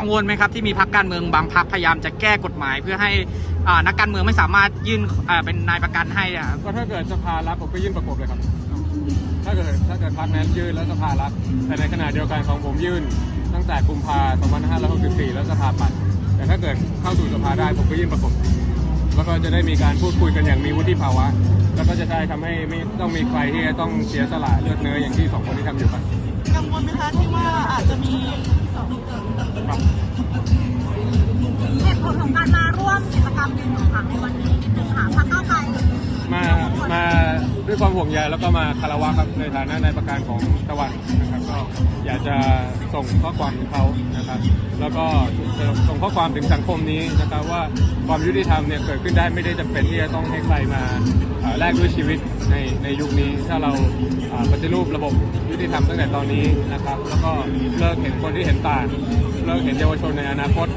กังวลไหมครับที่มีพรรคการเมืองบางพรรคพยายามจะแก้กฎหมาย เพื่อให้นักการเมืองไม่สามารถยื่นเป็นนายประกันให้อะก็ถ้าเกิดสภารับผมก็ยื่นประกบเลยครับ ถ้าเกิดถ้าเกิดพรรคนั้นยื่นแล้วสภารับแต่ในขณะเดียวกันของผมยื่น ตั้งแต่กุมภา2564 แล้วสภาปัดแต่ถ้าเกิดเข้าสู่สภาได้ผมก็ยื่นประกบแล้วก็จะได้มีการพูดคุยกันอย่างมีวุฒิภาวะ แล้วก็จะได้ทำให้ไม่ต้องมีใครที่จะต้องเสียสละเลือดเนื้ออย่างที่สองคนที่ทำอยู่ครับกังวลไหมคะที่ว่าอาจจะมี ลของการมาร่วมกิจกรรมยืนหนึ่งขังในวันนี้นิดนึงค่ะพรรคก้าวไกลมามาด้วยความห่วงใยแล้วก็มาคารวะครับในฐานะนายประการของตะวันนะครับก็อยากจะส่งข้อความถึงเขานะครับ แล้วก็ส่งข้อความถึงสังคมนี้นะครับว่าความยุติธรรมเนี่ยเกิดขึ้นได้ไม่ได้จำเป็นที่จะต้องให้ใครมา แลกด้วยชีวิตในในยุคนี้ถ้าเราเอ่อปฏิรูประบบยุติธรรมตั้งแต่ตอนนี้นะครับ แล้วก็เลิกเห็นคนที่เห็นต่างเลิกเห็นเยาวชนในอนาคต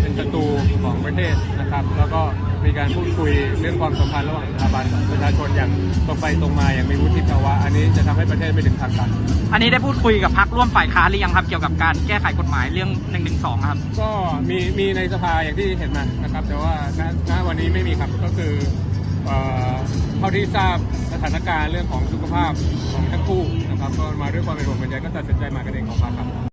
เป็นศัตรูของประเทศนะครับ แล้วก็มีการพูดคุยเรื่องความสัมพันธ์ระหว่างสถาบันกับประชาชนอย่างตรงไปตรงมาอย่างมีวุฒิภาวะ อันนี้จะทำให้ประเทศไม่ถึงทางตันอันนี้ได้พูดคุยกับพรรคร่วมฝ่ายค้านหรือยังครับ เกี่ยวกับการแก้ไขกฎหมายเรื่อง1นึครับ ก็มีมีในสภาอย่างที่เห็นมานะครับ แต่ว่าณณวันนี้ไม่มีครับก็คือ เท่าที่ทราบสถานการณ์เรื่องของสุขภาพของทั้งคู่นะครับก็มาด้วยความเป็นห่วงเป็นใยก็ตัดสินใจมากันเองของพักครับ